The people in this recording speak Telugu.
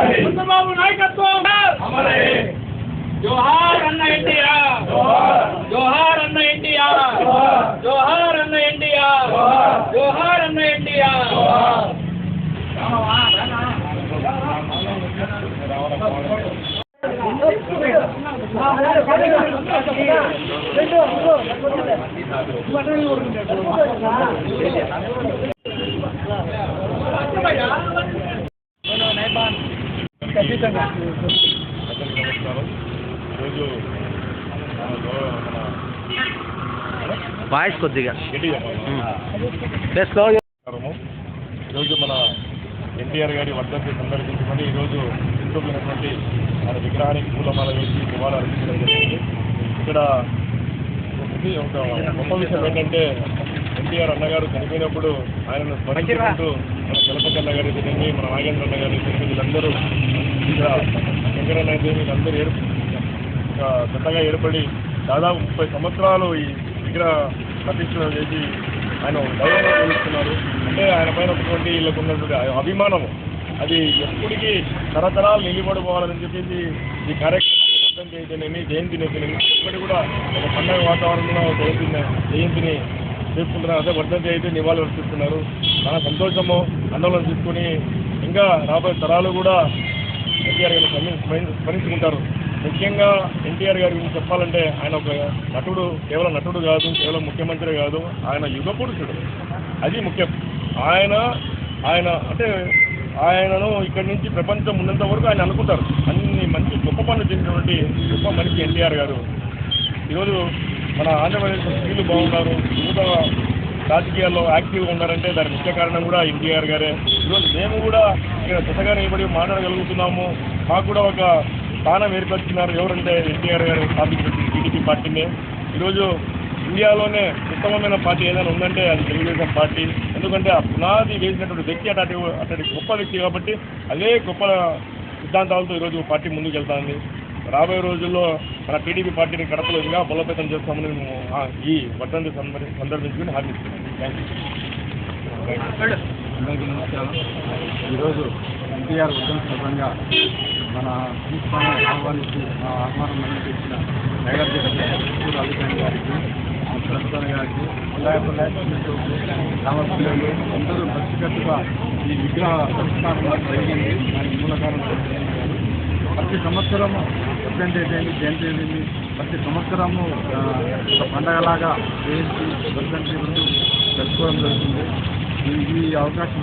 చంద్రబాబు నాయకత్వం అమరే జోహార్ అన్న ఎన్టీఆర్ జోహార్ అన్న ఎన్టీఆర్ జోహార్ అన్న ఎన్టీఆర్ జోహార్ అన్న ఎన్టీఆర్ అందరికీ నమస్కారం ఈరోజు వాయిస్ కొద్దిగా ఈరోజు మన ఎన్టీఆర్ గారి వర్ధంతి సందర్భించుకొని ఈరోజు చిత్తూరులోనటువంటి మన విగ్రహానికి పూలమాల వేసి నివాళులు అర్పించడం జరిగింది. ఇక్కడ ఒక గొప్ప విషయం ఏంటంటే ఎన్టీఆర్ అన్నగారు చనిపోయినప్పుడు ఆయనను స్మరించుకుంటూ మన చలపకన్న గారి తిరిగి మన నాగేంద్ర అన్న గారి తిరిగి వీళ్ళందరూ ఇక్కడ వెంకటనాయుడు గారి వీళ్ళందరూ ఏర్ప ఒక ఏర్పడి దాదాపు ముప్పై సంవత్సరాలు ఈ విగ్రహ ప్రతిష్ట చేసి ఆయన గౌరవంగా చూపిస్తున్నారు అంటే ఆయన పైన ఉన్నటువంటి వీళ్ళకు ఉన్నటువంటి అభిమానము. అది ఎప్పటికీ తరతరాలు నిలబడిపోవాలని చెప్పేసి ఈ కార్యక్రమం అర్థం చేయతేనేమి జయంతిని ఇప్పటికి కూడా ఒక పండగ వాతావరణంలో ఒక జయంతిని జయంతిని చేసుకుంటున్నారు అదే వర్ధంతి అయితే నివాళులు అర్పిస్తున్నారు. చాలా సంతోషము ఆందోళన తీసుకుని ఇంకా రాబోయే తరాలు కూడా ఎన్టీఆర్ గారిని స్మరించుకుంటారు ముఖ్యంగా ఎన్టీఆర్ గారి గురించి చెప్పాలంటే ఆయన ఒక నటుడు కేవలం నటుడు కాదు కేవలం ముఖ్యమంత్రి కాదు ఆయన యుగ పురుషుడు. అది ముఖ్యం. ఆయన ఆయన అంటే ఆయనను ఇక్కడి నుంచి ప్రపంచం ఉన్నంత వరకు ఆయన అనుకుంటారు. అన్ని మంచి గొప్ప పనులు చేసినటువంటి గొప్ప మనిషి ఎన్టీఆర్ గారు. ఈరోజు మన ఆంధ్రప్రదేశ్ స్త్రీలు బాగున్నారు యువత రాజకీయాల్లో యాక్టివ్గా ఉన్నారంటే దాని ముఖ్య కారణం కూడా ఎన్టీఆర్ గారే. ఈరోజు మేము కూడా ఇక్కడ కొత్తగా నిలబడి మాట్లాడగలుగుతున్నాము. మాకు కూడా ఒక స్థానం ఏర్పరిచినారు ఎవరంటే ఎన్టీఆర్ గారు స్థాపించిన టీడీపీ పార్టీనే. ఈరోజు ఇండియాలోనే ఉత్తమమైన పార్టీ ఏదైనా ఉందంటే అది తెలుగుదేశం పార్టీ. ఎందుకంటే ఆ పునాది వేసినటువంటి వ్యక్తి అటు అతడి గొప్ప వ్యక్తి కాబట్టి అదే గొప్ప సిద్ధాంతాలతో ఈరోజు పార్టీ ముందుకు వెళ్తాంది రాబోయే రోజుల్లో మన టీడీపీ పార్టీని కడపలో ఇంకా బలోపేతం చేస్తామని మేము ఈ వర్ధంతి సందర్- సందర్భించుకుని హామీ థ్యాంక్ అందరికీ నమస్కారం. ఈరోజు ఎన్టీఆర్ ఉద్యమ సందర్భంగా మన ప్రిన్సిపాల్ని ఆహ్వానించి మా ఆహ్వానం మద్దతు నగర్ చిత్తూరు అధికారి గారికి గారికి అందరూ కలిసికట్టుగా ఈ విగ్రహ సంస్కారం జరిగింది. దాని మూల కారణం ప్రతి సంవత్సరం వర్ధంతి అయితేంది జయంతి అయింది ప్రతి సంవత్సరము ఒక పండగలాగా జయంతి ప్రజెంట్ జరుపుకోవడం జరుగుతుంది. ఈ అవకాశం